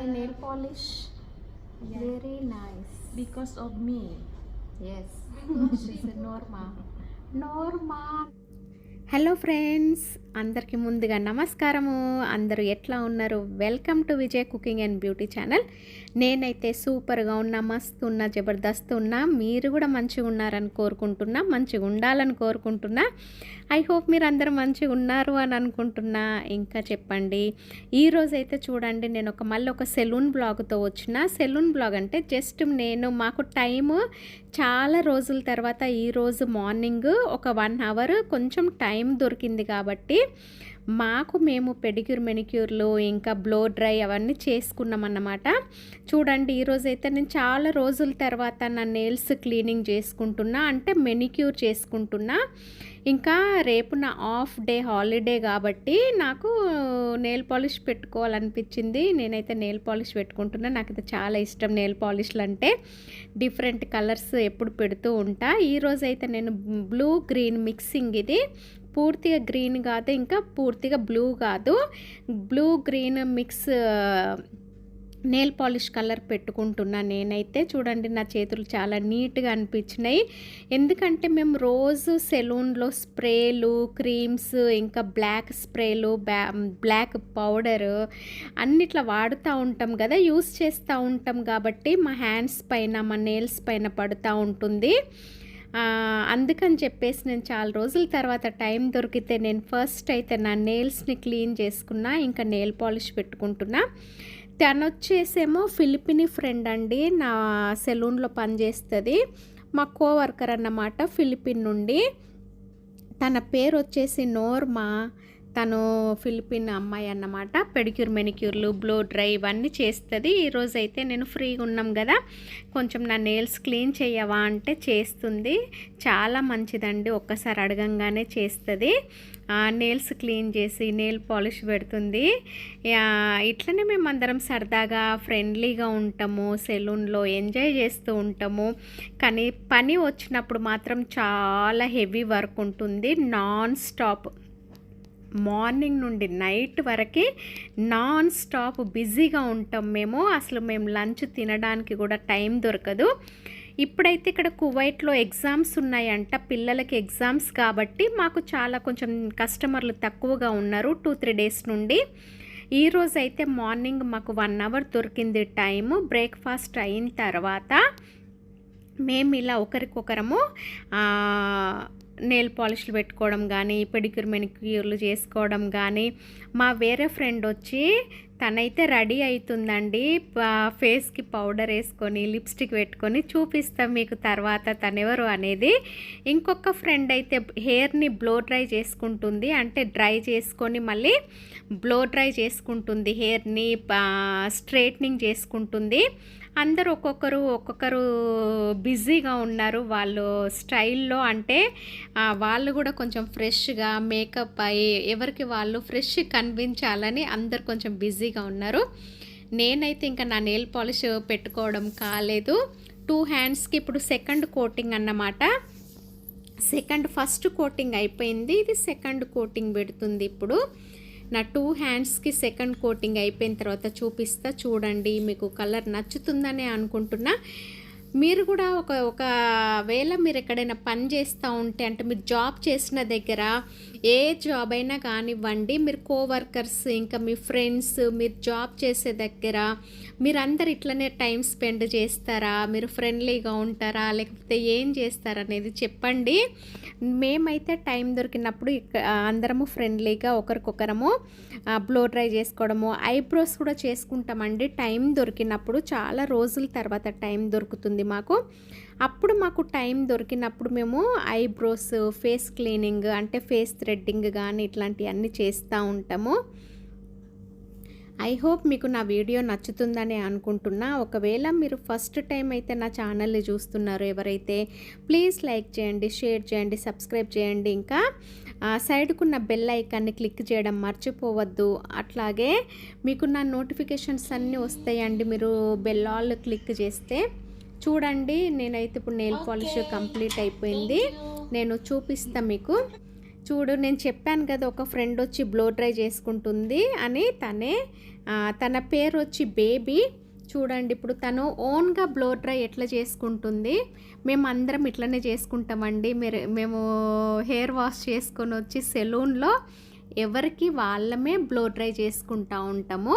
my nail polish. Yeah. Very nice. because of me. Yes. She's a Norma. Norma. Hello friends అందరికీ ముందుగా నమస్కారము. అందరూ ఎట్లా ఉన్నారు? Welcome to Vijay cooking and beauty channel. నేనైతే సూపర్గా ఉన్నా మస్తు ఉన్నా జబర్దస్త్ ఉన్నా. మీరు కూడా మంచిగా ఉన్నారని కోరుకుంటున్నా మంచిగా ఉండాలని కోరుకుంటున్నా. ఐ హోప్ మీరు అందరూ మంచిగా ఉన్నారు అని అనుకుంటున్నా. ఇంకా చెప్పండి ఈరోజు అయితే చూడండి నేను ఒక మళ్ళీ ఒక సెలూన్ బ్లాగ్తో వచ్చిన. సెలూన్ బ్లాగ్ అంటే జస్ట్ నేను మాకు టైము చాలా రోజుల తర్వాత ఈరోజు మార్నింగ్ ఒక వన్ అవర్ కొంచెం టైం దొరికింది కాబట్టి మాకు మేము పెడిక్యూర్ మెనిక్యూర్లు ఇంకా బ్లో డ్రై అవన్నీ చేసుకున్నాం అన్నమాట చూడండి ఈరోజైతే నేను చాలా రోజుల తర్వాత నా నెయిల్స్ క్లీనింగ్ చేసుకుంటున్నా అంటే మెనిక్యూర్ చేసుకుంటున్నా. ఇంకా రేపు నా ఆఫ్ డే హాలిడే కాబట్టి నాకు నెయిల్ పాలిష్ పెట్టుకోవాలనిపించింది. నేనైతే నెయిల్ పాలిష్ పెట్టుకుంటున్నా. నాకైతే చాలా ఇష్టం నెయిల్ పాలిష్లు అంటే. డిఫరెంట్ కలర్స్ ఎప్పుడు పెడుతూ ఉంటా. ఈరోజు అయితే నేను బ్లూ గ్రీన్ మిక్సింగ్ ఇది పూర్తిగా గ్రీన్ కాదు ఇంకా పూర్తిగా బ్లూ కాదు. Blue green mix nail polish colour పెట్టుకుంటున్నా నేనైతే. చూడండి నా చేతులు చాలా నీట్గా అనిపించినాయి. ఎందుకంటే మేము రోజు సెలూన్లో స్ప్రేలు క్రీమ్స్ ఇంకా బ్లాక్ స్ప్రేలు బ్యా బ్లాక్ పౌడర్ అన్నిట్లా వాడుతూ ఉంటాం కదా యూస్ చేస్తూ ఉంటాం కాబట్టి మా హ్యాండ్స్ పైన మా నెయిల్స్ పైన పడుతూ ఉంటుంది. అందుకని చెప్పేసి నేను చాలా రోజుల తర్వాత టైం దొరికితే నేను ఫస్ట్ అయితే నా నెయిల్స్ని క్లీన్ చేసుకున్నా ఇంకా నెయిల్ పాలిష్ పెట్టుకుంటున్నా. తను వచ్చేసేమో ఫిలిపిని ఫ్రెండ్ అండి నా సెలూన్లో పనిచేస్తుంది మా కోవర్కర్ అన్నమాట ఫిలిపిన్ నుండి. తన పేరు వచ్చేసి నోర్మా. తను ఫిలిపిన్ అమ్మాయి అన్నమాట. పెడిక్యూర్ మెనిక్యూర్లు బ్లో డ్రై ఇవన్నీ చేస్తుంది. ఈరోజు అయితే నేను ఫ్రీగా ఉన్నాం కదా. కొంచెం నా నెయిల్స్ క్లీన్ చేయవా అంటే చేస్తుంది. చాలా మంచిదండి. ఒక్కసారి అడగంగానే చేస్తుంది. నెయిల్స్ క్లీన్ చేసి నెయిల్ పాలిష్ పెడుతుంది. ఇట్లనే మేము అందరం సరదాగా ఫ్రెండ్లీగా ఉంటాము. సెలూన్లో ఎంజాయ్ చేస్తూ ఉంటాము. కానీ పని వచ్చినప్పుడు మాత్రం చాలా హెవీ వర్క్ ఉంటుంది. Non stop. మార్నింగ్ నుండి నైట్ వరకు నాన్ స్టాప్ బిజీగా ఉంటాం మేము. అసలు మేము లంచ్ తినడానికి కూడా టైం దొరకదు. ఇప్పుడైతే ఇక్కడ కువైట్లో ఎగ్జామ్స్ ఉన్నాయంట. పిల్లలకి ఎగ్జామ్స్ కాబట్టి మాకు చాలా కొంచెం కస్టమర్లు తక్కువగా ఉన్నారు టూ త్రీ డేస్ నుండి. ఈరోజు అయితే మార్నింగ్ మాకు వన్ అవర్ దొరికింది టైము. బ్రేక్ఫాస్ట్ అయిన తర్వాత మేము ఇలా ఒకరికొకరము నెయిల్ పాలిష్లు పెట్టుకోవడం కానీ పెడిక్యూర్ మెనిక్యూర్లు చేసుకోవడం కానీ మా వేరే ఫ్రెండ్ వచ్చి తనైతే రెడీ అవుతుందండి ఫేస్కి పౌడర్ వేసుకొని లిప్స్టిక్ పెట్టుకొని చూపిస్తాం మీకు తర్వాత తనెవరు అనేది. ఇంకొక ఫ్రెండ్ అయితే హెయిర్ని బ్లో డ్రై చేసుకుంటుంది. అంటే డ్రై చేసుకొని మళ్ళీ బ్లో డ్రై చేసుకుంటుంది హెయిర్ని స్ట్రైట్నింగ్ చేసుకుంటుంది. అందరూ ఒక్కొక్కరు ఒక్కొక్కరు బిజీగా ఉన్నారు వాళ్ళు స్టైల్లో అంటే వాళ్ళు కూడా కొంచెం ఫ్రెష్గా మేకప్ అయ్యి ఎవరికి వాళ్ళు ఫ్రెష్ కనిపించాలని అందరు కొంచెం బిజీగా ఉన్నారు. నేనైతే ఇంకా నా నెయిల్ పాలిష్ పెట్టుకోవడం కాలేదు. టూ హ్యాండ్స్కి ఇప్పుడు సెకండ్ కోటింగ్ అన్నమాట. సెకండ్ ఫస్ట్ కోటింగ్ అయిపోయింది. ఇది సెకండ్ కోటింగ్ పెడుతుంది ఇప్పుడు. నా టూ హ్యాండ్స్కి సెకండ్ కోటింగ్ అయిపోయిన తర్వాత చూపిస్తా చూడండి మీకు కలర్ నచ్చుతుందని అనుకుంటున్నా. మీరు కూడా ఒక ఒకవేళ మీరు ఎక్కడైనా పని చేస్తూ ఉంటే అంటే మీరు జాబ్ చేసిన దగ్గర ఏ జాబ్ అయినా కానివ్వండి మీరు కోవర్కర్స్ ఇంకా మీ ఫ్రెండ్స్ మీరు జాబ్ చేసే దగ్గర మీరందరు ఇట్లనే టైం స్పెండ్ చేస్తారా? మీరు ఫ్రెండ్లీగా ఉంటారా? లేకపోతే ఏం చేస్తారా అనేది చెప్పండి. మేమైతే టైం దొరికినప్పుడు అందరము ఫ్రెండ్లీగా ఒకరికొకరము బ్లో డ్రై చేసుకోవడము ఐబ్రోస్ కూడా చేసుకుంటామండి. టైం దొరికినప్పుడు చాలా రోజుల తర్వాత టైం దొరుకుతుంది. మాకు. అప్పుడు మాకు టైం దొరికినప్పుడు మేము ఐబ్రోస్ ఫేస్ క్లీనింగ్ అంటే ఫేస్ థ్రెడ్డింగ్ కానీ ఇట్లాంటివన్నీ చేస్తూ ఉంటాము. ఐ హోప్ మీకు నా వీడియో నచ్చుతుందని అనుకుంటున్నా. ఒకవేళ మీరు ఫస్ట్ టైం అయితే నా ఛానల్ని చూస్తున్నారు ఎవరైతే ప్లీజ్ లైక్ చేయండి షేర్ చేయండి సబ్స్క్రైబ్ చేయండి. ఇంకా సైడ్కున్న బెల్ ఐకాన్ని క్లిక్ చేయడం మర్చిపోవద్దు. అట్లాగే మీకు నా నోటిఫికేషన్స్ అన్నీ వస్తాయండి. మీరు బెల్ ఆల్ క్లిక్ చేస్తే చూడండి నేనైతే ఇప్పుడు నెయిల్ పాలిష్ కంప్లీట్ అయిపోయింది. నేను చూపిస్తా మీకు. చూడు నేను చెప్పాను కదా ఒక ఫ్రెండ్ వచ్చి బ్లో డ్రై చేసుకుంటుంది అని తనే తన పేరు వచ్చి బేబీ. చూడండి ఇప్పుడు తను ఓన్గా బ్లో డ్రై ఎట్లా చేసుకుంటుంది? మేము అందరం ఇట్లనే చేసుకుంటామండి. మీరు మేము హెయిర్ వాష్ చేసుకొని వచ్చి సెలూన్లో ఎవరికి వాళ్ళమే బ్లో డ్రై చేసుకుంటా ఉంటాము.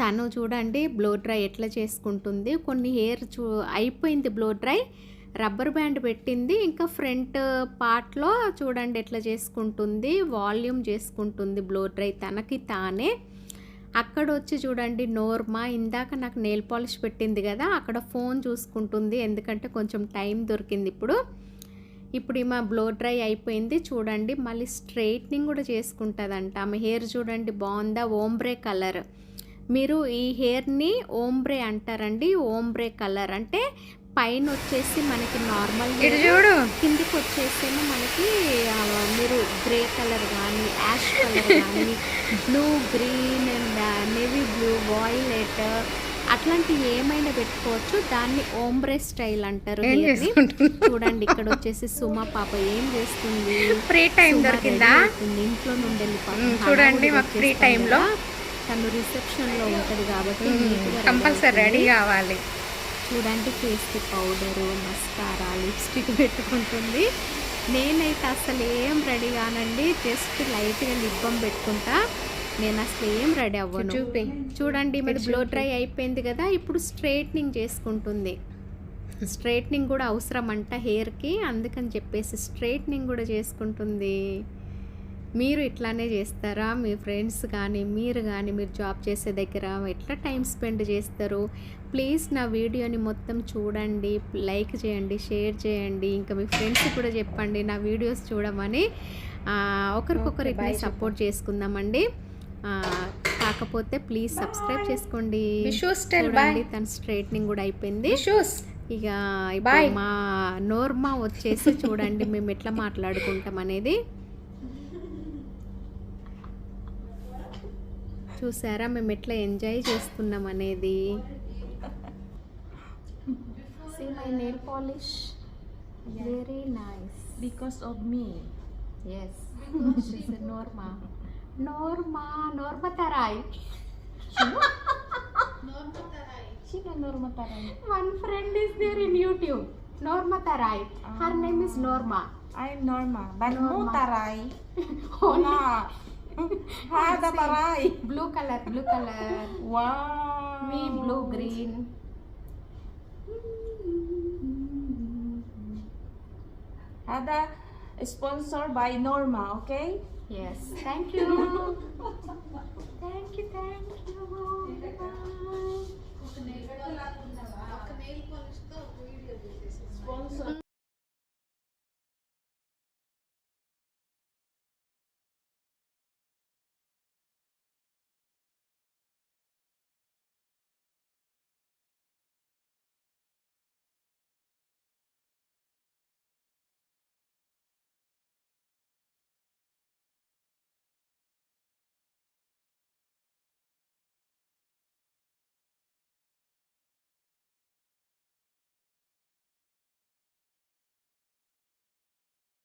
తను చూడండి బ్లో డ్రై ఎట్లా చేసుకుంటుంది. కొన్ని హెయిర్ చూ అయిపోయింది బ్లో డ్రై రబ్బర్ బ్యాండ్ పెట్టింది. ఇంకా ఫ్రంట్ పార్ట్లో చూడండి ఎట్లా చేసుకుంటుంది. వాల్యూమ్ చేసుకుంటుంది బ్లో డ్రై తనకి తానే. అక్కడ వచ్చి చూడండి నోర్మా ఇందాక నాకు నెయిల్ పాలిష్ పెట్టింది కదా అక్కడ ఫోన్ చూసుకుంటుంది. ఎందుకంటే కొంచెం టైం దొరికింది ఇప్పుడు. ఇప్పుడు ఈమె బ్లో డ్రై అయిపోయింది చూడండి. మళ్ళీ స్ట్రైట్నింగ్ కూడా చేసుకుంటుందంట. ఆమె హెయిర్ చూడండి బాగుందా ఓంబ్రే కలర్. మీరు ఈ హెయిర్ని ఓంబ్రే అంటారండి. ఓంబ్రే కలర్ అంటే పైన వచ్చేసి మనకి నార్మల్ చూడు. కిందికి వచ్చేసేమో మనకి మీరు గ్రే కలర్ కానీ యాష్ కలర్ కానీ blue green and navy blue violet అట్లాంటి ఏమైనా పెట్టుకోవచ్చు. దాన్ని ఓంబ్రే స్టైల్ అంటారు చూడండి ఇక్కడ వచ్చేసి సుమ పాప ఏం చేస్తుంది? ఫ్రీ టైం దొరికిందా. ఇంట్లో నుండి చూడండి హడావుడి మాకు తను రిసెప్షన్లో ఉంటది కాబట్టి కంపల్సరీ రెడీ. కావాలి. చూడండి ఫేస్కి పౌడరు మస్కారా లిప్స్టిక్ పెట్టుకుంటుంది. నేనైతే అసలు ఏం రెడీ కానండి జస్ట్ లైట్గా లిబ్బం పెట్టుకుంటా. నేను అసలు ఏం రెడీ అవ్వను. చూపి. చూడండి మరి బ్లో. డ్రై అయిపోయింది కదా ఇప్పుడు స్ట్రైట్నింగ్ చేసుకుంటుంది. స్ట్రైట్నింగ్ కూడా అవసరం అంట హెయిర్కి అందుకని చెప్పేసి స్ట్రైట్నింగ్ కూడా చేసుకుంటుంది. మీరు ఇట్లానే చేస్తారా? మీ ఫ్రెండ్స్ కానీ మీరు కానీ మీరు జాబ్ చేసే దగ్గర ఎట్లా టైం స్పెండ్ చేస్తారు? ప్లీజ్ నా వీడియోని మొత్తం చూడండి లైక్ చేయండి షేర్ చేయండి ఇంకా మీ ఫ్రెండ్స్ కూడా చెప్పండి నా వీడియోస్ చూడమని ఒకరికొకరు ఇట్లా సపోర్ట్ చేసుకుందామండి. కాకపోతే ప్లీజ్ సబ్స్క్రైబ్ చేసుకోండి. చూడండి తన స్ట్రైట్నింగ్ కూడా అయిపోయింది. ఇక మా నోర్మా వచ్చేసి చూడండి మేము ఎట్లా మాట్లాడుకుంటాం అనేది. చూసారా మేము ఎట్లా ఎంజాయ్ చేస్తున్నాం అనేది see my nail polish very nice because of me yes Norma Norma Norma Taray sino Norma Taray One friend is there in YouTube. Norma Taray. Her name is Norma. I'm Norma Banmo Norma. Taray Only na Hada Same. Taray blue color, blue color. wow Me blue green. Hada sponsored by Norma okay Yes. Thank you. thank you. Thank you.